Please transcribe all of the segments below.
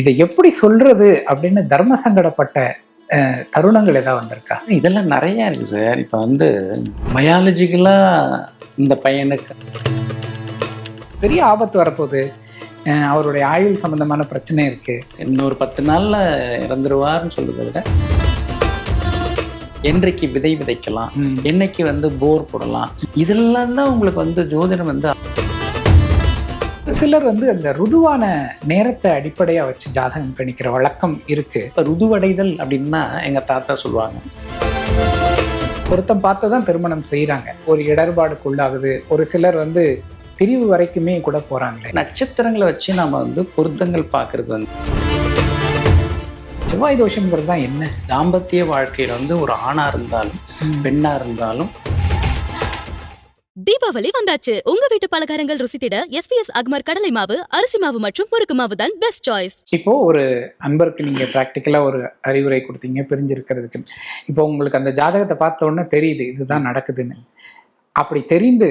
இதை எப்படி சொல்றது அப்படின்னு தர்ம சங்கடப்பட்ட தருணங்கள் ஏதாவது வந்திருக்கா? இதெல்லாம் நிறைய இருக்கு சார். இப்போ வந்து பயாலஜிக்கலாக இந்த பையனுக்கு. பெரிய ஆபத்து வரப்போகுது. அவருடைய ஆயுள் சம்பந்தமான பிரச்சனை இருக்கு. இன்னொரு பத்து நாளில் இறந்துருவார்னு சொல்றதை விட என்றைக்கு விதை விதைக்கலாம். என்னைக்கு வந்து போர் போடலாம் இதெல்லாம் தான் உங்களுக்கு வந்து ஜோதிடம் வந்து சிலர் வந்து அந்த ருதுவான நேரத்தை அடிப்படையா வச்சு ஜாதகம் கணிக்கிற வழக்கம் இருக்கு. இப்போ ருதுவடைதல் அப்படின்னா எங்கள் தாத்தா சொல்லுவாங்க. பொருத்தம் பார்த்து தான் திருமணம் செய்றாங்க. ஒரு இடர்பாடுக்குள்ளாகுது. ஒரு சிலர் வந்து பிரிவு வரைக்குமே கூட போறாங்களே. நட்சத்திரங்களை வச்சு நாம வந்து பொருத்தங்கள் பார்க்கறது வந்து. செவ்வாய் தோஷங்கிறது தான் என்ன? தாம்பத்திய வாழ்க்கையில் வந்து ஒரு ஆணாக இருந்தாலும் பெண்ணாக இருந்தாலும் தீபாவளி வந்தாச்சு. உங்க வீட்டு பலகாரங்கள் ருசித்திட எஸ்பிஎஸ் அக்மர் கடலை மாவு அரிசி மாவு மற்றும் முறுக்கு மாவு தான் பெஸ்ட் சாய்ஸ் இப்போ ஒரு அன்பருக்கு நீங்க ப்ராக்டிக்கலா ஒரு அறிவுரை கொடுத்தீங்க பிரிஞ்சிருக்கிறதுக்கு. இப்போ உங்களுக்கு அந்த ஜாதகத்தை பார்த்த உடனே தெரியுது இதுதான் நடக்குதுன்னு. அப்படி தெரிந்து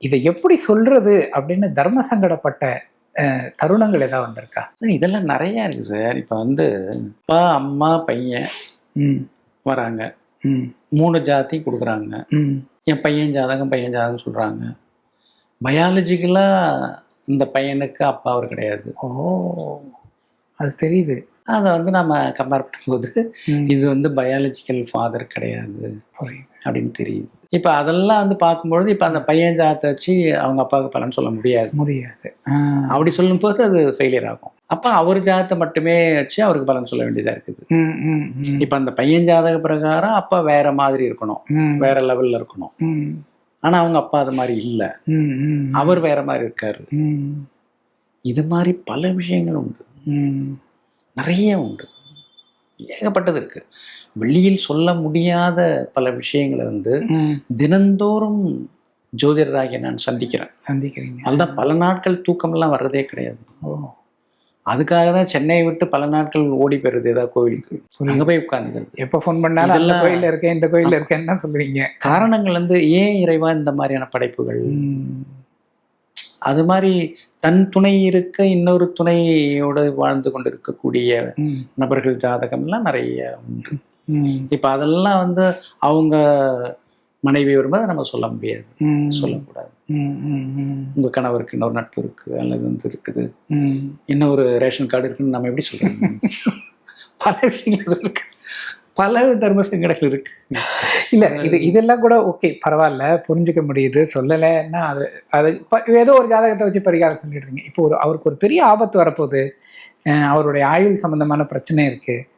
இதை எப்படி சொல்றது அப்படின்னு தர்ம சங்கடப்பட்ட தருணங்கள் ஏதாவது வந்திருக்கா? சார், இதெல்லாம் நிறைய இருக்கு சார். இப்போ வந்து அப்பா அம்மா பையன் ம். வராங்க. ம். மூணு ஜாதி கொடுக்குறாங்க. ம். என் பையன் ஜாதகம் பையன் ஜாதகம் சொல்கிறாங்க பயாலஜிக்கலாக இந்த பையனுக்கு அப்பா அவர் கிடையாது. ஓ அது தெரியுது. அதை வந்து நம்ம கம்பேர் பண்ணும்போது இது வந்து பயாலஜிக்கல் ஃபாதர் கிடையாது அப்படின்னு தெரியுது. இப்போ அதெல்லாம் வந்து பார்க்கும்பொழுது இப்போ அந்த பையன் ஜாதத்தை வச்சு அவங்க அப்பாவுக்கு பலன் சொல்ல முடியாது. முடியாது. அப்படி சொல்லும்போது அது ஃபெயிலியர் ஆகும். அப்போ அவர் ஜாதத்தை மட்டுமே வச்சு அவருக்கு பலன் சொல்ல வேண்டியதாக இருக்குது. இப்போ அந்த பையன் ஜாதக பிரகாரம் அப்பா வேற மாதிரி இருக்கணும். வேற லெவல்ல இருக்கணும். ஆனா அவங்க அப்பா அது மாதிரி இல்லை. அவர் வேற மாதிரி இருக்காரு. இது மாதிரி பல விஷயங்கள் உண்டு. நிறைய உண்டு. ஏகப்பட்டது இருக்கு. வெளியில் சொல்ல முடியாத பல விஷயங்களை வந்து. தினந்தோறும் ஜோதிடராகிய நான் சந்திக்கிறேன். சந்திக்கிறீங்க. அதுதான் பல நாட்கள் தூக்கமெல்லாம் வர்றதே கிடையாது. ஓ. அதுக்காக தான் சென்னையை விட்டு பல நாட்கள் ஓடி போயிருது ஏதாவது கோவிலுக்கு. அங்க போய் உட்காந்துக்கிறது எப்ப ஃபோன் பண்ணாலும் அந்த கோயில்ல இருக்கேன் இந்த கோயில்ல இருக்கேன்னு தான் சொல்லுவீங்க. காரணங்கள் வந்து ஏன் இறைவா இந்த மாதிரியான படைப்புகள்? அது மாதிரி தன் துணை இருக்க இன்னொரு துணையோடு வாழ்ந்து கொண்டிருக்கக்கூடிய நபர்கள் ஜாதகம்லாம் நிறைய உண்டு. இப்போ அதெல்லாம் வந்து அவங்க மனைவி வரும்போது நம்ம சொல்ல முடியாது. சொல்லக்கூடாது. உங்க கணவருக்கு இன்னொரு நட்பு இருக்கு அல்லது வந்து இருக்குது. ம். இன்னொரு ரேஷன் கார்டு இருக்குன்னு நம்ம எப்படி சொல்றோம் பல விஷயங்கள் இருக்கு. பல தர்ம சங்கடங்கள் இருக்கு. இல்ல இது இதெல்லாம் கூட ஓகே பரவாயில்ல புரிஞ்சுக்க முடியுது. சொல்லலைன்னா அது அது இப்ப ஏதோ ஒரு ஜாதகத்தை வச்சு பரிகாரம் சொல்லிடுறீங்க. இப்போ ஒரு அவருக்கு ஒரு பெரிய ஆபத்து வரப்போகுது. அவருடைய ஆயுள் சம்பந்தமான பிரச்சனை இருக்கு. அஹ்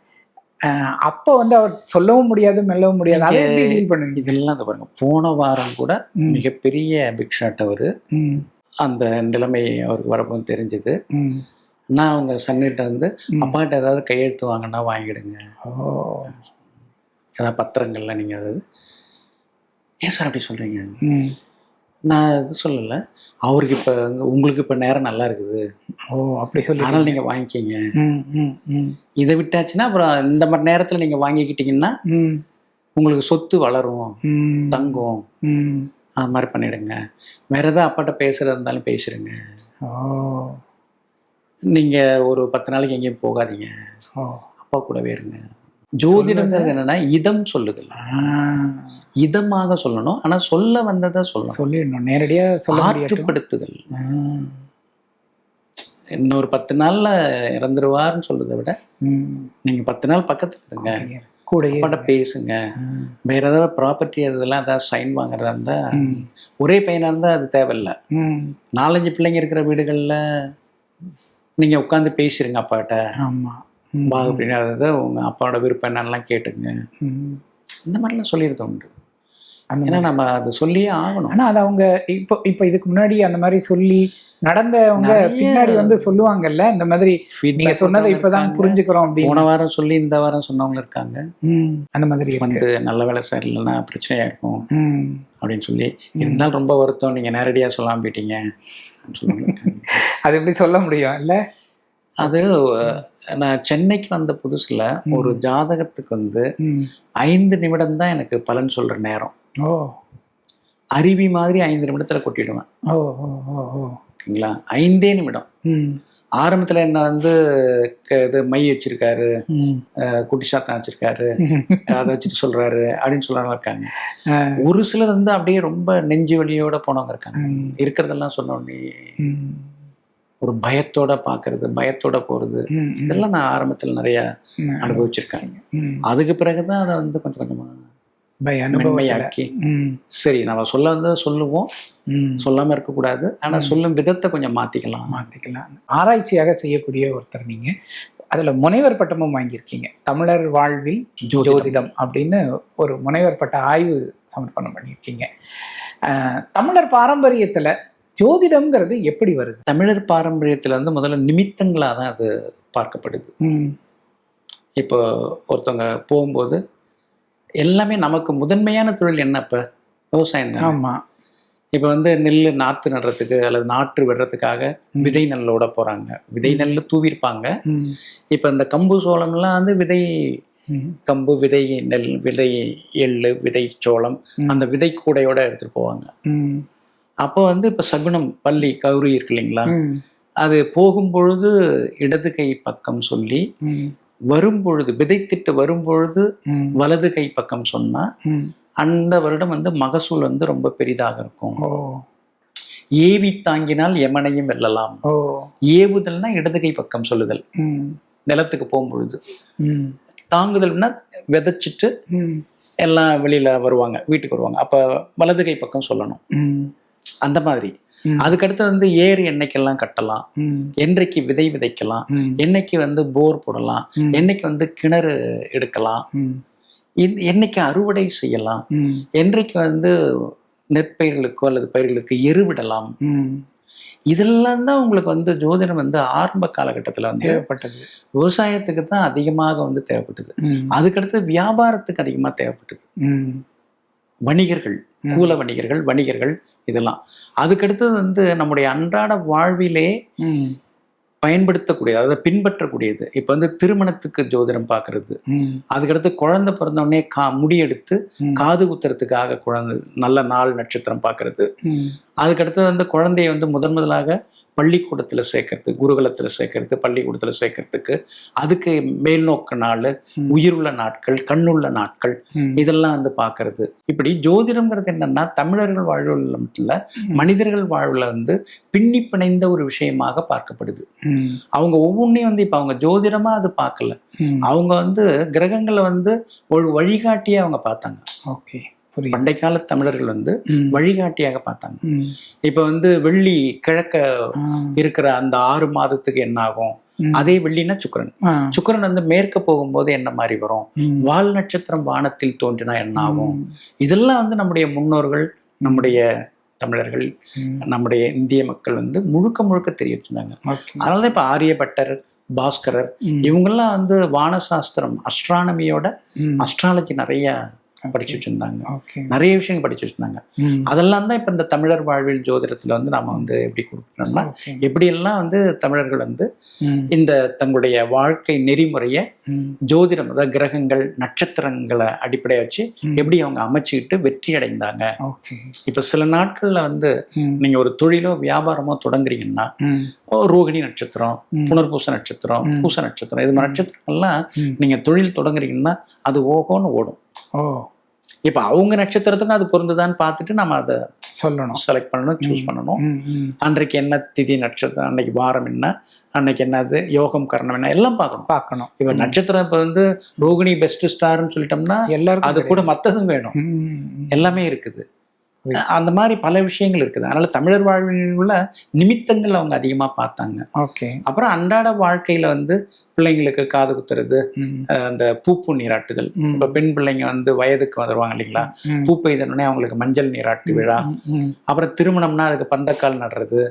அப்போ வந்து அவர் சொல்லவும் முடியாது மெல்லவும் முடியாது. அதை எப்படி டீல் பண்ணுவீங்க? இதெல்லாம் இந்த பாருங்க. போன வாரம் கூட மிகப்பெரிய பிக் ஷாட் அவரு அந்த நிலைமை அவருக்கு வரப்போ தெரிஞ்சது. நான் அவங்க சன்னிட்ட வந்து ம். அப்பாட்ட ஏதாவது கையெழுத்து வாங்கினா வாங்கிடுங்க. ஓ. ஏதாவது பத்திரங்கள்ல நீங்க அதாவது ஏன் சார் அப்படி சொல்றீங்க? ம். நான் இது சொல்லலை. அவருக்கு இப்போ உங்களுக்கு இப்போ நேரம் நல்லா இருக்குது. ஓ அப்படி சொல்லி அதனால நீங்க வாங்கிக்கிங்க. ம் ம் ம். இதை விட்டாச்சுன்னா அப்புறம் இந்த மாதிரி நேரத்துல நீங்க வாங்கிக்கிட்டீங்கன்னா ம். உங்களுக்கு சொத்து வளரும் ம். தங்கும். ம். அது மாதிரி பண்ணிடுங்க. வேற ஏதாவது அப்பாட்ட பேசுறதா இருந்தாலும் பேசுறேங்க ஓ. நீங்க ஒரு பத்து நாளைக்கு எங்கேயும் போகாதீங்க. அப்பா கூடவே இருங்க. ஜோதிடங்கிறது என்னன்னா இதம் சொல்லுதில்ல ஆ, இதமாக சொல்லணும். ஆனா சொல்ல வந்ததை சொல்லணும். சொல்லிடணும். நேரடியா ஆற்றுப்படுத்துதல். இன்னொரு பத்து நாள்ல இறந்துருவார்னு சொல்றதை விட. நீங்க பத்து நாள் பக்கத்துல இருங்க. அப்பாட்ட பேசுங்க. வேற ஏதாவது ப்ராப்பர்ட்டி அதெல்லாம் ஏதாவது சைன் வாங்குறதா இருந்தா ஒரே பையனா இருந்தா அது தேவையில்ல. நாலஞ்சு பிள்ளைங்க இருக்கிற வீடுகள்ல நீங்க உட்காந்து பேசிருங்க அப்பாட்ட. ஆமா. வா அப்படின்னு அதாவது உங்க அப்பாவோட விருப்பம் என்னெல்லாம் கேட்டுங்க. இந்த மாதிரிலாம் சொல்லியிருக்க உண்டு. ஏன்னா. நம்ம அதை சொல்லியே ஆகணும். ஆனா அது அவங்க இப்போ இப்போ இதுக்கு முன்னாடி அந்த மாதிரி சொல்லி நடந்தவங்க பின்னாடி வந்து சொல்லுவாங்கல்ல இந்த மாதிரி நீங்க சொன்னதை இப்பதான். புரிஞ்சுக்கிறோம் போன அப்படின்னு வாரம் சொல்லி இந்த வாரம் சொன்னவங்க இருக்காங்க. அந்த மாதிரி வந்து நல்ல வேலை சார் இல்லைன்னா பிரச்சனையா இருக்கும் அப்படின்னு சொல்லி இருந்தாலும் ரொம்ப வருத்தம் நீங்க நேரடியா சொல்லாம போயிட்டீங்க. அது எப்படி சொல்ல முடியும்? இல்ல? அது நான் சென்னைக்கு வந்த புதுசுல ஒரு ஜாதகத்துக்கு வந்து. ஐந்து நிமிடம் தான் எனக்கு பலன் சொல்ற நேரம். ஓ. அருவி மாதிரி ஐந்து நிமிடத்துல கொட்டிடுவேன். ஓகேங்களா? ஐந்தே நிமிடம். ஆரம்பத்துல என்ன வந்து இது மை வச்சிருக்காரு குட்டி சாத்தான் வச்சிருக்காரு அதை வச்சுட்டு சொல்றாரு அப்படின்னு சொல்றவங்க இருக்காங்க. ஒரு சிலர் வந்து அப்படியே ரொம்ப நெஞ்சு வலியோட போனவங்க இருக்காங்க. இருக்கிறதெல்லாம் சொன்ன உடனே. ஒரு பயத்தோட பாக்குறது பயத்தோட. ம். இதெல்லாம் நான் ஆரம்பத்துல நிறைய ம். அதுக்கு பிறகுதான் அதை வந்து கொஞ்சம் கொஞ்சமா பய ம். சரி நம்ம சொல்ல வந்து சொல்லுவோம். ம். சொல்லாம இருக்கக்கூடாது. ஆனா சொல்லும் விதத்தை கொஞ்சம் மாத்திக்கலாம். மாத்திக்கலாம். ஆராய்ச்சியாக செய்யக்கூடிய ஒருத்தர் நீங்க. அதுல முனைவர் பட்டமும் வாங்கியிருக்கீங்க. தமிழர் வாழ்வில் ஜோதிடம். அப்படின்னு ஒரு முனைவர் பட்ட ஆய்வு சமர்ப்பணம் பண்ணியிருக்கீங்க. தமிழர் பாரம்பரியத்துல ஜோதிடம்ங்கிறது எப்படி வருது தமிழர் பாரம்பரியத்துல வந்து முதல்ல நிமித்தங்களா தான் அது பார்க்கப்படுது. இப்போ ஒருத்தவங்க போகும்போது எல்லாமே நமக்கு முதன்மையான தொழில் என்ன இப்ப விவசாயம் தான் ஆமா இப்போ வந்து நெல் நாற்று நடுறதுக்கு அல்லது நாற்று விடுறதுக்காக விதை நெல்லோட போறாங்க விதை நெல் தூவிருப்பாங்க. இப்போ இந்த கம்பு சோளம்லாம் வந்து விதை. கம்பு விதை நெல் விதை எள்ளு விதை சோளம். அந்த விதை கூடையோட எடுத்துட்டு போவாங்க. அப்போ வந்து இப்போ சகுனம் பள்ளி கௌரி இருக்கு இல்லைங்களா. அது போகும்பொழுது இடது கை பக்கம் சொல்லி. வரும்பொழுது விதைத்திட்டு வரும்பொழுது. வலது கை பக்கம் சொன்னா. அந்த வருடம் வந்து மகசூல் வந்து ரொம்ப பெரிதாக இருக்கும் ஏவி தாங்கினால் எமனையும் வெல்லலாம் ஏவுதல்னா இடது கை பக்கம் சொல்லுதல். நிலத்துக்கு போகும்பொழுது. தாங்குதல்னா விதைச்சிட்டு. எல்லாம் வெளியில வருவாங்க வீட்டுக்கு வருவாங்க அப்ப வலது கை பக்கம் சொல்லணும். அந்த மாதிரி. அதுக்கடுத்து வந்து ஏர் என்னைக்கெல்லாம் கட்டலாம். என்றைக்கு விதை விதைக்கலாம். என்னைக்கு வந்து போர் போடலாம். என்னைக்கு வந்து கிணறு எடுக்கலாம் என்னைக்கு அறுவடை செய்யலாம். என்றைக்கு வந்து நெற்பயிர்களுக்கோ அல்லது பயிர்களுக்கு எருவிடலாம். இதெல்லாம் தான் உங்களுக்கு வந்து ஜோதிடம் வந்து ஆரம்ப காலகட்டத்தில் வந்து தேவைப்பட்டது விவசாயத்துக்கு தான் அதிகமாக வந்து தேவைப்பட்டது. அதுக்கடுத்து வியாபாரத்துக்கு அதிகமாக தேவைப்பட்டது. வணிகர்கள். கூல வணிகர்கள் வணிகர்கள் இதெல்லாம் அதுக்கடுத்தது வந்து நம்முடைய அன்றாட வாழ்விலே. பயன்படுத்தக்கூடியது அதாவது பின்பற்றக்கூடியது இப்போ வந்து திருமணத்துக்கு ஜோதிடம் பார்க்கறது. அதுக்கடுத்து குழந்தை பிறந்த உடனே கா முடியெடுத்து. காது குத்துறதுக்காக குழந்தை நல்ல நாள் நட்சத்திரம் பார்க்கறது ம். அதுக்கடுத்து வந்து குழந்தைய வந்து முதன் முதலாக பள்ளிக்கூடத்துல சேர்க்கறது குருகுலத்துல சேர்க்கறது பள்ளிக்கூடத்துல சேர்க்கறதுக்கு அதுக்கு மேல்நோக்கு நாள். உயிருள்ள நாட்கள் கண்ணுள்ள நாட்கள். இதெல்லாம் வந்து பார்க்கறது இப்படி ஜோதிடம்ங்கிறது என்னன்னா தமிழர்கள் வாழ்வுல மட்டும் இல்ல மனிதர்கள் வாழ்வுல வந்து பின்னி பிணைந்த ஒரு விஷயமாக பார்க்கப்படுது. அவங்க ஒவ்வொன்றையும் வந்து இப்போ அவங்க ஜோதிடமா அது பார்க்கல. அவங்க வந்து கிரகங்களை வந்து ஒரு வழிகாட்டியா அவங்க பார்த்தாங்க ஓகே பண்டை கால தமிழர்கள் வந்து. வழிகாட்டியாக பார்த்தாங்க. இப்போ வந்து வெள்ளி கிழக்க. இருக்கிற அந்த ஆறு மாதத்துக்கு என்ன ஆகும். அதே வெள்ளினா சுக்கிரன். சுக்கிரன் வந்து மேற்க போகும்போது என்ன மாதிரி வரும். வால் நட்சத்திரம் வானத்தில் தோன்றினா என்ன ஆகும். இதெல்லாம் வந்து நம்முடைய முன்னோர்கள் நம்முடைய தமிழர்கள். நம்முடைய இந்திய மக்கள் வந்து முழுக்க முழுக்க தெரிய வச்சிருந்தாங்க அதனால தான் இப்போ ஆரியபட்டர் பாஸ்கரர். இவங்கெல்லாம் வந்து வானசாஸ்திரம் அஸ்ட்ரானமியோட. அஸ்ட்ராலஜி நிறைய படிச்சு வச்சிருந்தாங்க நிறைய விஷயங்கள் படிச்சு வச்சிருந்தாங்க. அதெல்லாம் தான் இப்போ இந்த தமிழர் வாழ்வில் ஜோதிடத்துல வந்து நாம வந்து எப்படி கொடுக்கணும்னா ஓகே எப்படியெல்லாம் வந்து தமிழர்கள் வந்து. இந்த தங்களுடைய வாழ்க்கை நெறிமுறையை. ஜோதிடம் அதாவது கிரகங்கள் நட்சத்திரங்களை அடிப்படையா வச்சு. எப்படி அவங்க அமைச்சுக்கிட்டு வெற்றி அடைந்தாங்க இப்ப சில நாட்கள்ல வந்து. நீங்க ஒரு தொழிலோ வியாபாரமோ தொடங்குறீங்கன்னா ரோகிணி நட்சத்திரம். புனர்பூச நட்சத்திரம். பூச நட்சத்திரம் இது மாதிரி நட்சத்திரங்கள்லாம். நீங்க தொழில் தொடங்குறீங்கன்னா அது ஓஹோன்னு ஓடும் ஓ. இப்ப அவங்க நட்சத்திரத்துக்கும் அது பொருந்துதான்னு பார்த்துட்டு நம்ம அதை சொல்லணும். செலக்ட் பண்ணணும் சூஸ் பண்ணணும். அன்றைக்கு என்ன திதி நட்சத்திரம் அன்னைக்கு வாரம் என்ன அன்னைக்கு என்னது யோகம் கரணம் என்ன எல்லாம் பார்க்கணும். பார்க்கணும். இப்ப நட்சத்திரம் இப்ப வந்து ரோகிணி பெஸ்ட் ஸ்டார்னு சொல்லிட்டோம்னா எல்லாருக்கும் அது கூட மத்ததும் வேணும். எல்லாமே இருக்குது. அந்த மாதிரி பல விஷயங்கள் இருக்குது அதனால தமிழர் வாழ்வில் உள்ள நிமித்தங்கள் அவங்க அதிகமா பார்த்தாங்க ஓகே அப்புறம் அன்றாட வாழ்க்கையில வந்து பிள்ளைங்களுக்கு காது குத்துறது அந்த பூப்பு நீராட்டுதல். இப்ப பெண் பிள்ளைங்க வந்து வயதுக்கு வந்துருவாங்க இல்லைங்களா. பூ பெய்தனே அவங்களுக்கு மஞ்சள் நீராட்டு விழா. அப்புறம் திருமணம்னா அதுக்கு பந்தக்கால் நடுறது.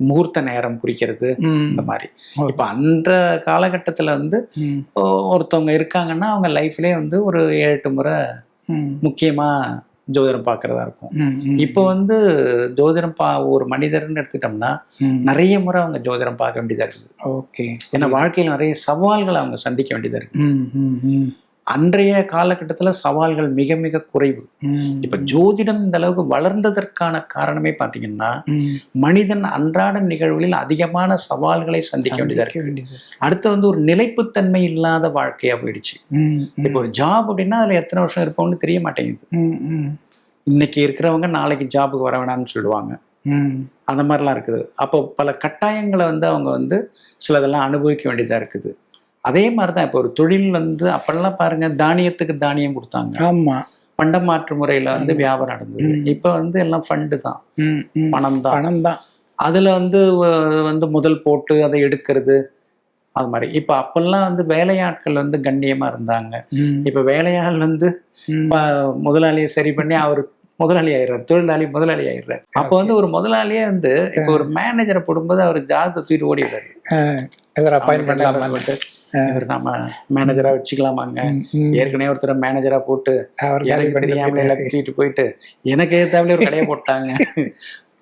முகூர்த்த நேரம் குறிக்கிறது. இந்த மாதிரி. இப்ப அந்த காலகட்டத்துல வந்து ஒருத்தவங்க இருக்காங்கன்னா அவங்க லைஃப்லயே வந்து ஒரு ஏழு எட்டு முறை ம். ஜோதிடம் பார்க்கறதா இருக்கும். இப்போ வந்து ஜோதிடம் பா ஒரு மனிதர்னு எடுத்துட்டோம்னா. நிறைய முறை அவங்க ஜோதிடம் பார்க்க வேண்டியதா இருக்குது ஓகே ஏன்னா வாழ்க்கையில் நிறைய சவால்களை அவங்க சந்திக்க வேண்டியதா இருக்கு ம். ம். ம். அன்றைய காலகட்டத்துல சவால்கள் மிக மிக குறைவு. இப்ப ஜோதிடம் இந்த அளவுக்கு வளர்ந்ததற்கான காரணமே பாத்தீங்கன்னா. மனிதன் அன்றாட நிகழ்வுகளில் அதிகமான சவால்களை சந்திக்க வேண்டியதா இருக்கு. அடுத்து வந்து ஒரு நிலைப்புத்தன்மை இல்லாத வாழ்க்கையா போயிடுச்சு. இப்போ ஒரு ஜாப் அப்படின்னா அதுல எத்தனை வருஷம் இருப்போம்னு தெரிய மாட்டேங்குது. இன்னைக்கு இருக்கிறவங்க நாளைக்கு ஜாபுக்கு வர வேணாம்னு சொல்லுவாங்க. அந்த மாதிரிலாம் இருக்குது அப்போ பல கட்டாயங்களை வந்து அவங்க வந்து சிலதெல்லாம் அனுபவிக்க வேண்டியதா இருக்குது அதே மாதிரி தான் இப்போ ஒரு தொழில் வந்து அப்பெல்லாம் பாருங்க தானியத்துக்கு தானியம் கொடுத்தாங்க. ஆமா. பண்ட மாற்று முறையில வந்து வியாபாரம் நடந்தது. இப்போ வந்து எல்லாம் ஃபண்டு தான். பணம் தான் பணம் தான் அதுல வந்து வந்து முதல் போட்டு அதை எடுக்கிறது அது மாதிரி. இப்போ அப்பெல்லாம் வந்து வேலையாட்கள் வந்து கண்ணியமா இருந்தாங்க. இப்போ வேலையாள் வந்து முதலாளியை சரி பண்ணி அவர் முதலாளி ஆயிடுறாரு தொழிலாளி முதலாளி ஆயிடுறாரு அப்போ வந்து ஒரு முதலாளியே வந்து இப்போ ஒரு மேனேஜரை போடும்போது அவர் ஜாதத்தை தூக்கிட்டு ஓடிடுறாரு. இவர் அப்பாயின் பண்ணலாமா இவர் நாம மேனேஜரா வச்சுக்கலாமாங்க? ஏற்கனவே ஒருத்தர் மேனேஜரா போட்டு அவர் எனக்கு தெரியாமல தூக்கிட்டு போயிட்டு எனக்கு ஏத்தாப்புல ஒரு கடையை போட்டாங்க.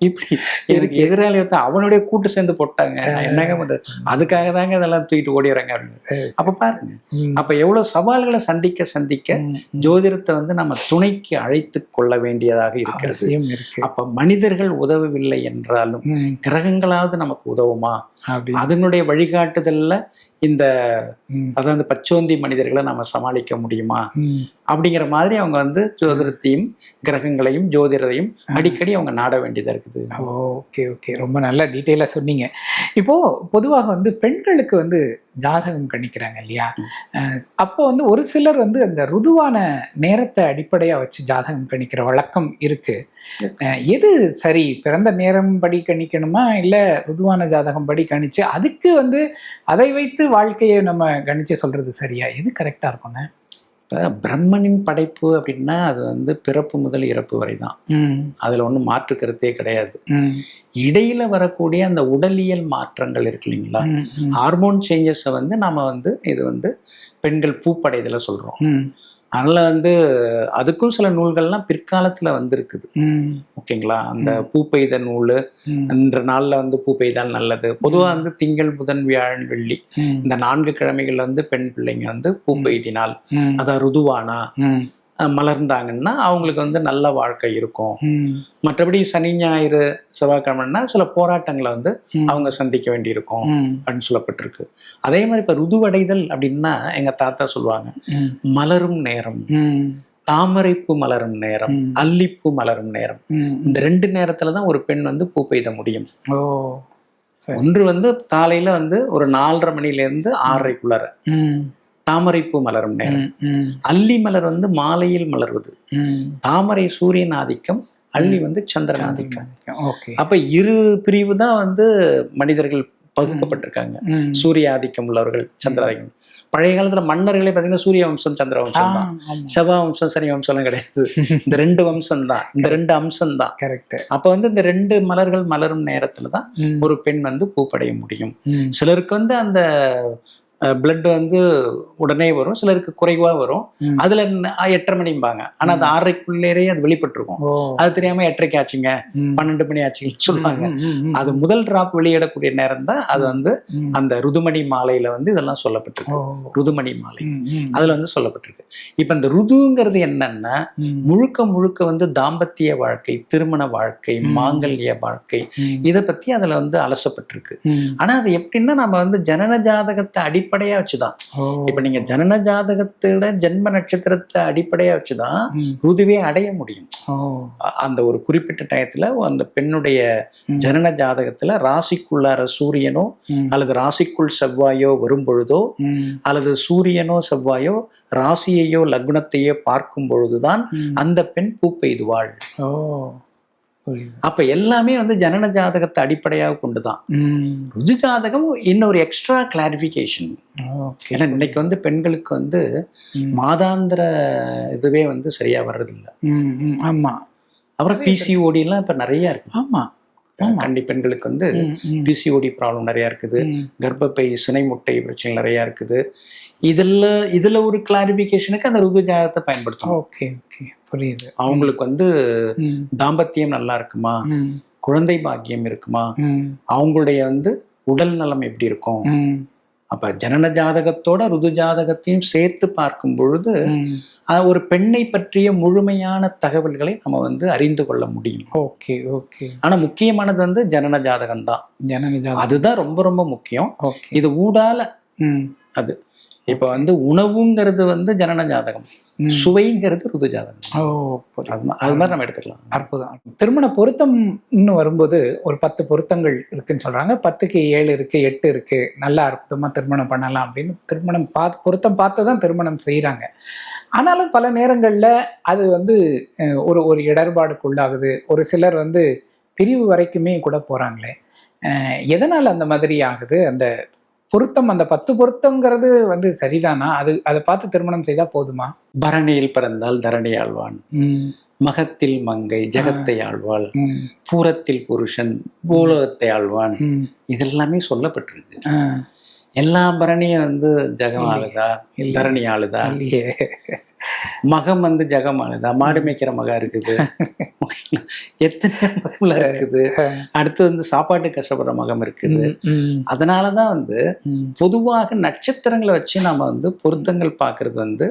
இப்படி எனக்கு எதிராளி ஒருத்தன் அவனுடைய கூட்டு சேர்ந்து போட்டாங்க என்னங்க பண்றது அதுக்காக தாங்க இதெல்லாம் தூக்கிட்டு ஓடிடுறாங்க அப்படின்னு. அப்ப பாருங்க. அப்ப எவ்வளவு சவால்களை சந்திக்க சந்திக்க. ஜோதிடத்தை வந்து நம்ம துணைக்கு அழைத்து கொள்ள வேண்டியதாக இருக்கிறது அப்ப மனிதர்கள் உதவவில்லை என்றாலும். கிரகங்களாவது நமக்கு உதவுமா அதனுடைய வழிகாட்டுதல்ல இந்த. அதாவது பச்சோந்தி மனிதர்களை நம்ம சமாளிக்க முடியுமா. அப்படிங்கிற மாதிரி அவங்க வந்து ஜோதிடத்தையும் கிரகங்களையும் ஜோதிடரையும் அடிக்கடி அவங்க நாட வேண்டியதா இருக்குது. Okay okay. ரொம்ப நல்ல டீட்டெயிலாக சொன்னீங்க. இப்போ பொதுவாக வந்து பெண்களுக்கு வந்து ஜாதகம் கணிக்கிறாங்க இல்லையா? அப்போ வந்து ஒரு சிலர் வந்து அந்த ருதுவான நேரத்தை அடிப்படையாக வச்சு ஜாதகம் கணிக்கிற வழக்கம் இருக்கு. அஹ் எது சரி? பிறந்த நேரம் படி கணிக்கணுமா? இல்லை ருதுவான ஜாதகம் படி கணிச்சு அதுக்கு வந்து அதை வைத்து வாழ்க்கையை நம்ம கணிச்சு சொல்றது சரியா? எது கரெக்டாக இருக்கும்ண்ணே இப்ப பிரம்மனின் படைப்பு அப்படின்னா அது வந்து பிறப்பு முதல் இறப்பு வரை தான் அதுல ஒன்றும் மாற்று கருத்தே கிடையாது. இடையில வரக்கூடிய அந்த உடலியல் மாற்றங்கள் இருக்கு இல்லைங்களா? ஹார்மோன் சேஞ்சஸை வந்து நாம வந்து இது வந்து பெண்கள் பூப்படைதல சொல்றோம். ம், அதனால வந்து அதுக்கும் சில நூல்கள்லாம் பிற்காலத்துல வந்திருக்குது. ஓகேங்களா? அந்த பூப்பெய்த நூல் ம், இன்ற நாள்ல வந்து பூ பெய்தால் நல்லது. பொதுவா வந்து திங்கள் புதன் வியாழன் வெள்ளி இந்த நான்கு கிழமைகள்ல வந்து பெண் பிள்ளைங்க வந்து பூ பெய்தினால் அதான் ருதுவானா? மலர்ந்தாங்கன்னா அவங்களுக்கு வந்து நல்ல வாழ்க்கை இருக்கும். மற்றபடி சனி ஞாயிறு செவ்வாய்க்கிழமைன்னா சில போராட்டங்களை வந்து அவங்க சந்திக்க வேண்டியிருக்கும் அப்படின்னு சொல்லப்பட்டிருக்கு. அதே மாதிரி இப்ப ருதுவடைதல் அப்படின்னா எங்க தாத்தா சொல்லுவாங்க மலரும் நேரம் தாமரைப்பூ மலரும் நேரம். அல்லிப்பூ மலரும் நேரம். இந்த ரெண்டு நேரத்துல தான் ஒரு பெண் வந்து பூ பெய்த முடியும். ஓ ஒன்று வந்து காலையில வந்து ஒரு நாலரை மணில இருந்து ஆறரைக்குள்ளார தாமரைப்பூ மலரும் நேரம். அல்லி மலர் வந்து மாலையில் மலர்வது. தாமரை சூரியன் ஆதிக்கம் அல்லி வந்து சந்திரன் ஆதிக்கம். அப்ப இரு பிரிவு தான் வந்து மனிதர்கள் பகுக்கப்பட்டிருக்காங்க. சூரிய ஆதிக்கம் உள்ளவர்கள் சந்திர ஆதிக்கம். பழைய காலத்துல மன்னர்களே பாத்தீங்கன்னா சூரிய வம்சம் சந்திர வம்சம் தான். செவ்வா வம்சம் சனி வம்சம்லாம் கிடையாது. இந்த ரெண்டு வம்சம் தான். இந்த ரெண்டு அம்சம் தான். கரெக்ட் அப்ப வந்து இந்த ரெண்டு மலர்கள் மலரும் நேரத்துல தான் ம், ஒரு பெண் வந்து பூப்படைய முடியும். சிலருக்கு வந்து அந்த பிளட் வந்து உடனே வரும் சிலருக்கு குறைவா வரும். அதுல எட்டரை மணிம்பாங்க ஆனா அது ஆறரைக்குள்ளேயே அது வெளிப்பட்டிருக்கும். அது தெரியாம எட்டரைக்கு ஆச்சுங்க பன்னெண்டு மணி ஆச்சுங்கன்னு சொல்லுவாங்க. அது முதல் டிராப் வெளியிடக்கூடிய நேரம் தான் அது வந்து. அந்த ருதுமணி மாலையில வந்து இதெல்லாம் சொல்லப்பட்டிருக்கு. ருதுமணி மாலை. அதுல வந்து சொல்லப்பட்டிருக்கு. இப்ப இந்த ருதுங்கிறது என்னன்னா முழுக்க முழுக்க வந்து தாம்பத்திய வாழ்க்கை திருமண வாழ்க்கை. மாங்கல்ய வாழ்க்கை இதை பத்தி அதுல வந்து அலசப்பட்டிருக்கு. ஆனா அது எப்படின்னா நம்ம வந்து ஜனன ஜாதகத்தை அடிப்படையா வச்சுதான். இப்ப நீங்க ஜனன ஜாதகத்தோட ஜென்ம நட்சத்திரத்தை அடிப்படையா வச்சுதான் ருதுவே அடைய முடியும். அந்த ஒரு குறிப்பிட்ட டயத்துல அந்த பெண்ணுடைய. ஜனன ஜாதகத்துல ராசிக்குள்ளார சூரியனோ அல்லது ராசிக்குள் செவ்வாயோ வரும் பொழுதோ ம், அல்லது சூரியனோ செவ்வாயோ ராசியையோ லக்னத்தையோ பார்க்கும் பொழுதுதான். அந்த பெண் பூ பெய்துவாள். ஓ. புரியுது அப்ப எல்லாமே வந்து ஜனன ஜாதகத்தை அடிப்படையாக கொண்டுதான். ம், ருது ஜாதகம் இன்னொரு எக்ஸ்ட்ரா கிளாரிஃபிகேஷன் ஏன்னா இன்னைக்கு வந்து பெண்களுக்கு வந்து மாதாந்திர இதுவே வந்து சரியா வர்றதில்ல. ஆமா. அப்புறம் பிசிஓடி எல்லாம் இப்ப நிறைய இருக்கு. ஆமா. கண்டி பெண்களுக்கு வந்து பிசிஓடி ப்ராப்ளம் நிறைய இருக்குது. கர்ப்பப்பை சினை முட்டை பிரச்சனை நிறைய இருக்குது. இதுல இதுல ஒரு கிளாரிபிகேஷனுக்கு அந்த ருது ஜாதகத்தை பயன்படுத்தணும். Okay okay. புரியுது. அவங்களுக்கு வந்து தாம்பத்தியம் நல்லா இருக்குமா? குழந்தை பாக்கியம் இருக்குமா? அவங்களுடைய வந்து உடல் நலம் எப்படி இருக்கும்? அப்ப ஜனன ஜாதகத்தோட ருது ஜாதகத்தையும் சேர்த்து பார்க்கும் பொழுது ஒரு பெண்ணை பற்றிய முழுமையான தகவல்களை நம்ம வந்து அறிந்து கொள்ள முடியும். Okay okay. ஆனா முக்கியமானது வந்து ஜனன ஜாதகம் தான் ஜனனிஜா அதுதான் ரொம்ப ரொம்ப முக்கியம். இது ஊடால அது. இப்ப வந்து உணவுங்கிறது வந்து ஜனன ஜாதகம். சுவைங்கிறது ருது ஜாதகம். ஓ. அது மாதிரி நம்ம எடுத்துக்கலாம். அற்புதம். திருமண பொருத்தம்னு வரும்போது ஒரு பத்து பொருத்தங்கள் இருக்குன்னு சொல்றாங்க. பத்துக்கு ஏழு இருக்கு எட்டு இருக்கு. நல்லா அற்புதமா திருமணம் பண்ணலாம் அப்படின்னு திருமணம் பார்த்து பொருத்தம் பார்த்து தான் திருமணம் செய்றாங்க. ஆனாலும் பல நேரங்கள்ல அது வந்து ஒரு ஒரு இடர்பாடுக்குள்ளாகுது. ஒரு சிலர் வந்து பிரிவு வரைக்குமே கூட போறாங்களே. அஹ், எதனால அந்த மாதிரி ஆகுது அந்த பொருத்தம் அந்த பத்து பொருத்தங்கிறது வந்து சரிதானா? அது அதை பார்த்து திருமணம் செய்தா போதுமா? பரணியில் பிறந்தால் தரணி ஆழ்வான். மகத்தில் மங்கை ஜெகத்தை ஆழ்வாள். பூரத்தில் புருஷன் பூலோகத்தை ஆழ்வான். இதெல்லாமே சொல்லப்பட்டிருக்கு. எல்லா பரணியும் வந்து ஜெகம் ஆளுதா. தரணி ஆளுதா? மகம் வந்து ஜெகம் மாடு மேய்க்கிற மகா இருக்குது. எத்தனை மகம்ல இருக்குது? அடுத்து வந்து சாப்பாட்டு கஷ்டப்படுற மகம் இருக்குது. அதனாலதான் வந்து பொதுவாக நட்சத்திரங்களை வச்சு நாம வந்து பொருத்தங்கள் பார்க்கிறது வந்து.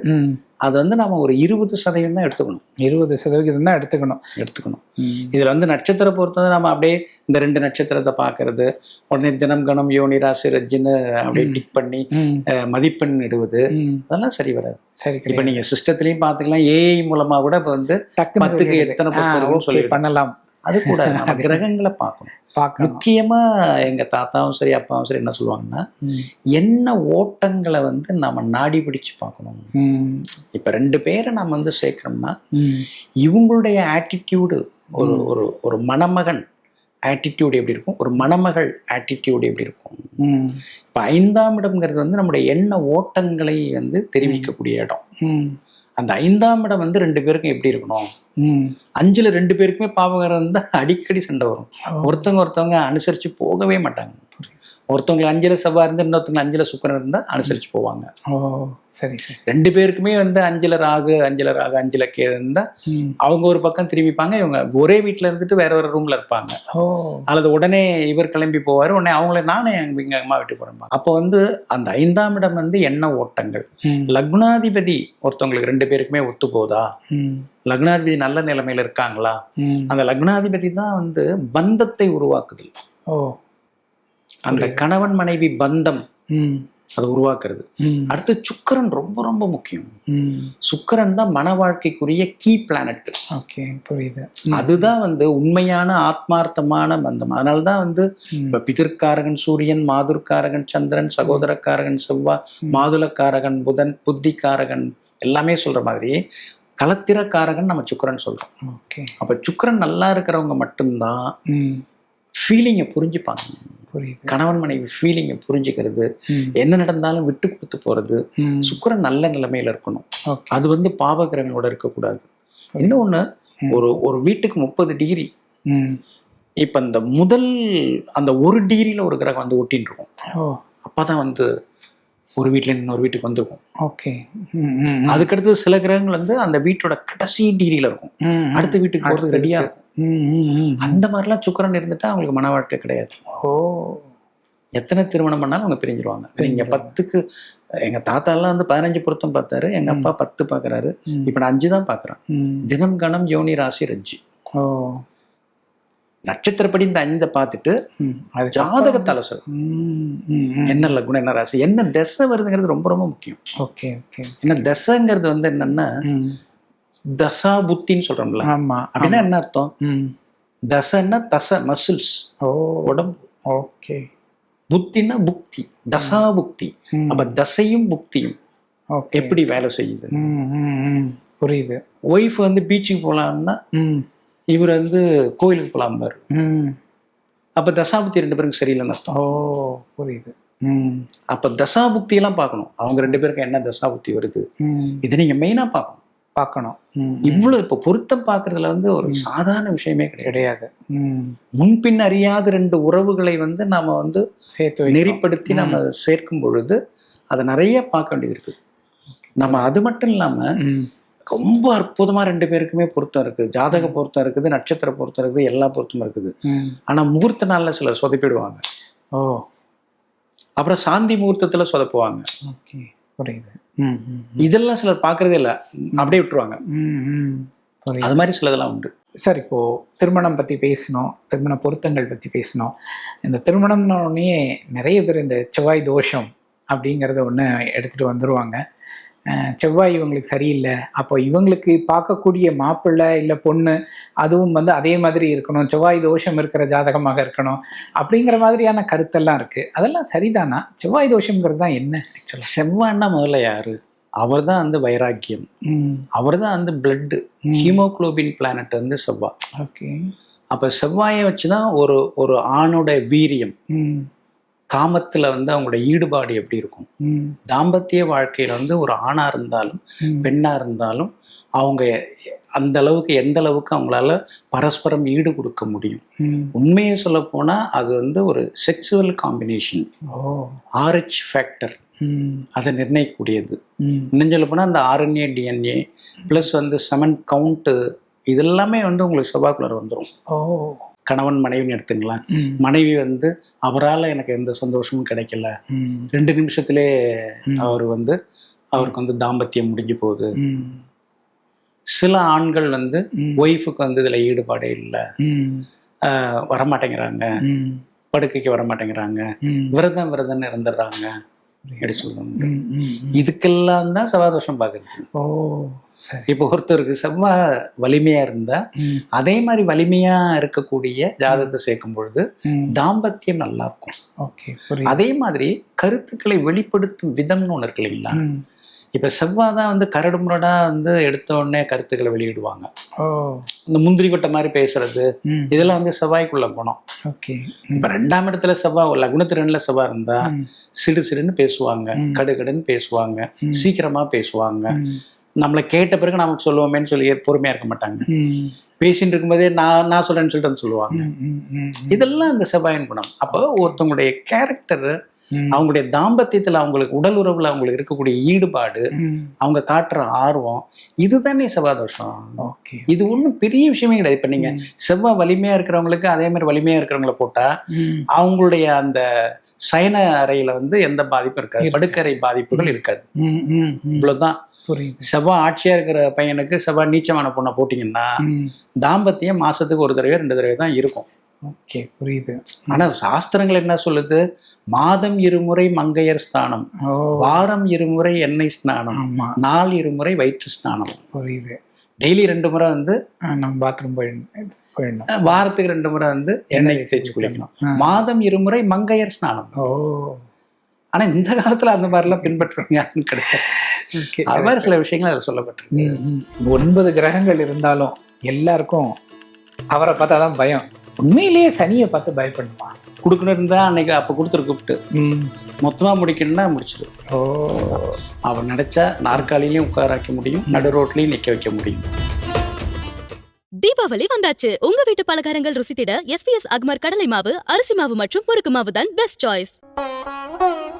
அது வந்து நம்ம ஒரு இருபது சதவீதம் தான் எடுத்துக்கணும். இருபது சதவிகிதம் தான் எடுத்துக்கணும். எடுத்துக்கணும். இதுல வந்து நட்சத்திர பொறுத்தது நம்ம அப்படியே இந்த ரெண்டு நட்சத்திரத்தை பார்க்கிறது உடனே தினம் கணம் யோனி ராசி ரஜின்னு அப்படியே டிக் பண்ணி மதிப்பெண் இடுவது. அதெல்லாம் சரி வராது. சரி இப்ப நீங்க சிஸ்டத்திலயும் பாத்துக்கலாம் ஏஐ மூலமா கூட இப்ப வந்து பத்துக்கு. எத்தனை சொல்லிடுது. பண்ணலாம். அது கூட நம்ம கிரகங்களை பார்க்கணும். முக்கியமா எங்க தாத்தாவும் சரி அப்பாவும் சரி என்ன சொல்லுவாங்கன்னா என்ன ஓட்டங்களை வந்து நம்ம நாடி பிடிச்சு பார்க்கணும். இப்ப ரெண்டு பேரை நம்ம வந்து சேர்க்கிறோம்னா இவங்களுடைய ஆட்டிடியூடு ஒரு ஒரு ஒரு மணமகன் ஆட்டிடியூட் எப்படி இருக்கும்? ஒரு மணமகள் ஆட்டிடியூட் எப்படி இருக்கும்? இப்போ ஐந்தாம் இடம்ங்கிறது வந்து நம்முடைய எண்ண ஓட்டங்களை வந்து தெரிவிக்கக்கூடிய இடம். அந்த ஐந்தாம் இடம் வந்து ரெண்டு பேருக்கும் எப்படி இருக்கணும். அஞ்சுல ரெண்டு பேருக்குமே பாவகரம் இருந்தா அடிக்கடி சண்டை வரும். ஒருத்தவங்க ஒருத்தவங்க அனுசரிச்சு போகவே மாட்டாங்க. ஒருத்தவங்க அஞ்சுல செவ்வாய் இருந்து இன்னொருத்தவங்க அஞ்சுல சுக்கரன் இருந்தா அனுசரிச்சு போவாங்க. ஓ சரி சரி. ரெண்டு பேருக்குமே வந்து அஞ்சுல ராகு அஞ்சுல ராகு அஞ்சுல கே இருந்தா ம். அவங்க ஒரு பக்கம் திரும்பிப்பாங்க இவங்க ஒரே வீட்ல இருந்துட்டு வேற வேற ரூம்ல இருப்பாங்க. அல்லது உடனே இவர் கிளம்பி போவார் உடனே அவங்கள நானே எங்க எங்க அம்மா வீட்டுக்கு போறேன் அப்போ வந்து அந்த ஐந்தாம் இடம் வந்து எண்ண ஓட்டங்கள். லக்னாதிபதி ஒருத்தவங்களுக்கு ரெண்டு பேருக்குமே ஒத்து போதா? லக்னாதிபதி நல்ல நிலைமையில இருக்காங்களா. அந்த லக்னாதிபதி தான் வந்து பந்தத்தை உருவாக்குது ஓ. அந்த கணவன் மனைவி பந்தம் அதை உருவாக்குறது. அடுத்து சுக்கிரன் ரொம்ப ரொம்ப முக்கியம். சுக்கிரன் தான் மன வாழ்க்கைக்குரிய கீ பிளானட். ஓகே புரியுது. அதுதான் வந்து உண்மையான ஆத்மார்த்தமான பந்தம். அதனால தான் வந்து இப்ப பிதிர்காரகன் சூரியன் மாதுர்காரகன் சந்திரன் சகோதரக்காரகன் செவ்வாய். மாதுளக்காரகன் புதன் புத்திகாரகன் எல்லாமே சொல்ற மாதிரி களத்திரக்காரகன் நம்ம சுக்கிரன் சொல்றோம். ஓகே. அப்ப சுக்கிரன் நல்லா இருக்கிறவங்க மட்டும்தான் ஃபீலிங்கை புரிஞ்சுப்பாங்க. புரியுது. கணவன் மனைவி ஃபீலிங்கை புரிஞ்சுக்கிறது. என்ன நடந்தாலும் விட்டு கொடுத்து போறது. சுக்கிரன் நல்ல நிலைமையில இருக்கணும். அது வந்து பாவகிரகங்களோட இருக்கக்கூடாது. இன்னொன்னு ம். ஒரு ஒரு வீட்டுக்கு முப்பது டிகிரி. இப்ப இந்த முதல் அந்த ஒரு டிகிரியில ஒரு கிரகம் வந்து ஒட்டின்னு இருக்கும். ஓ. அப்பதான் வந்து ஒரு வீட்டுல இன்னொரு வீட்டுக்கு வந்திருக்கும் ஓகே. அதுக்கடுத்து சில கிரகங்கள் வந்து அந்த வீட்டோட கடைசி டிகிரியில இருக்கும். அடுத்த வீட்டுக்கு போறது அடுத்த ரெடியா வீட்டுக்கு. இருக்கும். அந்த மாதிரிலாம் சுக்கிரன் இருந்துட்டா அவங்களுக்கு மன வாழ்க்கை கிடையாது ஓ எத்தனை திருமணம் பண்ணாலும் அவங்க பிரிஞ்சிருவாங்க பிரிஞ்சிருவாங்க. பத்துக்கு எங்க தாத்தா எல்லாம் வந்து பதினஞ்சு பொருத்தம் பார்த்தாரு எங்க ம். அப்பா பத்து பாக்குறாரு ம், இப்ப நான் அஞ்சு தான் பாக்குறேன் ம். தினம் கணம் யோனி ராசி ரஜ்ஜி ஓ நட்சத்திரப்படி இந்த ஐந்தை பார்த்துட்டு ம், ம். என்ன லக்னம் என்ன ராசி என்ன தசை வருதுங்கிறது ரொம்ப ரொம்ப முக்கியம். Okay okay. ஏன்னா தசைங்கிறது வந்து என்னன்னா. தசா புத்தின்னு சொல்றோம்ல. ஆமா அப்படின்னா என்ன அர்த்தம். தசைன்னா தசை மசில்ஸ் ஓ. உடம்பு. ஓகே. புத்தின்னா புக்தி தசா புக்தி. அப்ப தசையும் புக்தியும் எப்படி வேலை செய்யுது. புரியுது. ஒய்ஃப் வந்து பீச்சுக்கு போலாம்னா இவர் வந்து கோயிலுக்கு போலாம் பாரு. ம். அப்ப தசாபுக்தி ரெண்டு பேருக்கும் சரியில்லைன்னு அர்த்தம். ஓ புரியுது. அப்ப தசாபுக்தி எல்லாம் பார்க்கணும். அவங்க ரெண்டு பேருக்கும் என்ன தசாபுக்தி வருது. இது நீங்க மெயினா பார்க்கணும். பார்க்கணும். இவ்வளவு இப்ப பொருத்தம் பார்க்கறதுல வந்து ஒரு சாதாரண விஷயமே கிடையாது. முன்பின் அறியாத ரெண்டு உறவுகளை வந்து நாம வந்து சேர்த்து. நெறிப்படுத்தி நம்ம சேர்க்கும் பொழுது அதை நிறைய பார்க்க வேண்டியது இருக்கு. நம்ம அது மட்டும் இல்லாம ரொம்ப அற்புதமா ரெண்டு பேருக்குமே பொருத்தம் இருக்கு ஜாதக பொருத்தம் இருக்குது நட்சத்திர பொருத்தம் இருக்குது எல்லா பொருத்தமும் இருக்குது. ஆனா முகூர்த்த நாள்ல சிலர் சொதப்பிடுவாங்க. ஓ. அப்புறம் சாந்தி முகூர்த்தத்துல சொதப்புவாங்க. ஓகே. புரியுது. இதெல்லாம் சிலர் பார்க்கறதே இல்லை. அப்படியே விட்டுருவாங்க. அது மாதிரி சிலதெல்லாம் உண்டு. சார் இப்போ திருமணம் பற்றி பேசினோம் திருமண பொருத்தங்கள் பற்றி பேசினோம். இந்த திருமணம்னு உடனே நிறைய பேர் இந்த செவ்வாய் தோஷம் அப்படிங்கிறத ஒன்று எடுத்துகிட்டு வந்துடுவாங்க செவ்வாய் இவங்களுக்கு சரியில்லை. அப்போ இவங்களுக்கு பார்க்கக்கூடிய மாப்பிள்ளை இல்லை பொண்ணு அதுவும் வந்து அதே மாதிரி இருக்கணும். செவ்வாய் தோஷம் இருக்கிற ஜாதகமாக இருக்கணும். அப்படிங்கிற மாதிரியான கருத்தெல்லாம் இருக்குது அதெல்லாம் சரிதானா? செவ்வாய் தோஷங்கிறது தான் என்ன ஆக்சுவலாக செவ்வாய்னா முதல்ல யாரு? அவர் தான் வந்து வைராக்கியம். அவர் தான் வந்து பிளட்டு ஹீமோகுளோபின் பிளானட் வந்து செவ்வாய். ஓகே. அப்போ செவ்வாயை வச்சு தான் ஒரு ஒரு ஆணோட வீரியம். காமத்தில் வந்து அவங்களோட ஈடுபாடு எப்படி இருக்கும்? தாம்பத்திய வாழ்க்கையில் வந்து ஒரு ஆணாக இருந்தாலும் பெண்ணாக இருந்தாலும் அவங்க அந்த அளவுக்கு எந்த அளவுக்கு அவங்களால பரஸ்பரம் ஈடு கொடுக்க முடியும்? உண்மையை சொல்ல போனால் அது வந்து ஒரு செக்ஸுவல் காம்பினேஷன் ஆர்ஹெச் ஃபேக்டர் அதை நிர்ணயிக்கக்கூடியது. இன்னும் சொல்ல போனால் அந்த ஆர்என்ஏ டிஎன்ஏ ப்ளஸ் வந்து செமன் கவுண்ட்டு இதெல்லாமே வந்து உங்களுக்கு செவ்வாய்க்குள்ளே வந்துடும் ஓ. கணவன் மனைவின்னு எடுத்துங்களேன். மனைவி வந்து அவரால் எனக்கு எந்த சந்தோஷமும் கிடைக்கல. ரெண்டு நிமிஷத்திலே. அவர் வந்து அவருக்கு வந்து தாம்பத்தியம் முடிஞ்சு போகுது. சில ஆண்கள் வந்து ஒய்ஃபுக்கு வந்து இதில் ஈடுபாடே இல்லை. வரமாட்டேங்கிறாங்க. படுக்கைக்கு வரமாட்டேங்கிறாங்க. விரதம் விரதம் இருந்துடுறாங்க. அப்படி சொல்லுவாங்க இதுக்கெல்லாம் தான் செவ்வாதோஷம் பார்க்குறது. ஓ சரி. இப்போ ஒருத்தருக்கு செவ்வாய் வலிமையா இருந்தா ம். அதே மாதிரி வலிமையா இருக்கக்கூடிய ஜாதகத்தை சேர்க்கும் பொழுது தாம்பத்தியம் நல்லா இருக்கும். ஓகே அதே மாதிரி கருத்துக்களை வெளிப்படுத்தும் விதம்னு ஒன்று இருக்கு இல்லைங்களா இப்போ செவ்வாய் தான் வந்து கரடு முரடா வந்து எடுத்த உடனே கருத்துக்களை வெளியிடுவாங்க. இந்த முந்திரி கொட்டை மாதிரி பேசுறது இதெல்லாம் வந்து செவ்வாய்க்குள்ள குணம் ஓகே. இப்போ ரெண்டாம் இடத்துல செவ்வாய் லகுனத்து ரெண்டுல செவ்வாய் இருந்தா சிடு சிடுன்னு பேசுவாங்க. கடுகடுன்னு பேசுவாங்க. சீக்கிரமா பேசுவாங்க. நம்மளை கேட்ட பிறகு நமக்கு சொல்லுவோமேன்னு சொல்லி பொறுமையா இருக்க மாட்டாங்க. பேசிட்டு இருக்கும்போதே நான் நான் சொல்றேன்னு சொல்லிட்டு சொல்லுவாங்க. இதெல்லாம் இந்த செவ்வாயின் குணம். அப்போ ஒருத்தவங்களுடைய கேரக்டர் அவங்களுடைய தாம்பத்தியத்துல அவங்களுக்கு உடல் உறவுல அவங்களுக்கு இருக்கக்கூடிய ஈடுபாடு அவங்க காட்டுற ஆர்வம் இதுதானே செவ்வாய் தோஷம் ஓகே இது ஒன்றும் பெரிய விஷயமே கிடையாது. இப்போ நீங்க. செவ்வாய் வலிமையா இருக்கிறவங்களுக்கு அதே மாதிரி வலிமையா இருக்கிறவங்கள போட்டா அவங்களுடைய அந்த சயன அறையில வந்து எந்த பாதிப்பும் இருக்காது. படுக்கறை பாதிப்புகள் இருக்காது. இவ்வளவுதான். செவ்வாய் ஆட்சியா இருக்கிற பையனுக்கு செவ்வாய் நீச்சமான பொண்ணை போட்டீங்கன்னா தாம்பத்தியம் மாசத்துக்கு ஒரு தடவை ரெண்டு தடவை தான் இருக்கும். ஓகே புரியுது. ஆனா சாஸ்திரங்கள் என்ன சொல்லுது? மாதம் இருமுறை மங்கையர் ஸ்நானம் வாரம் இருமுறை எண்ணெய் ஸ்நானம் நாள் இருமுறை வயிற்று ஸ்நானம். புரியுது. டெய்லி ரெண்டு முறை வந்து நம்ம பாத்ரூம் போயிடணும். வாரத்துக்கு ரெண்டு முறை வந்து எண்ணெய் தேய்ச்சி குளிக்கணும். மாதம் இருமுறை மங்கையர் ஸ்நானம். ஓ. ஆனா இந்த காலத்துல அந்த மாதிரிலாம் பின்பற்றுறவங்க யாரும் கிடையாது. அது மாதிரி சில விஷயங்கள் அதில் சொல்லப்பட்டிருக்கு. ஒன்பது கிரகங்கள் இருந்தாலும் எல்லாருக்கும் அவரை பார்த்தா தான் பயம். உண்மையிலேயே சனியை பார்த்து பயப்படுமா? கொடுக்கணும் இருந்தா அன்னைக்கு அப்ப கொடுத்துரு கூப்பிட்டு. ம். மொத்தமா முடிக்கணும்னா முடிச்சிடு. ஓ. அவன் நினைச்சா நாற்காலிலையும் உட்கார வைக்க முடியும் நடு ரோட்லயும் நிக்க வைக்க முடியும். தீபாவளி வந்தாச்சு. உங்க வீட்டு பலகாரங்கள் ருசித்திட எஸ்பிஎஸ் அக்மர் கடலை மாவு அரிசி மாவு மற்றும் முறுக்கு மாவு தான் பெஸ்ட் சாய்ஸ்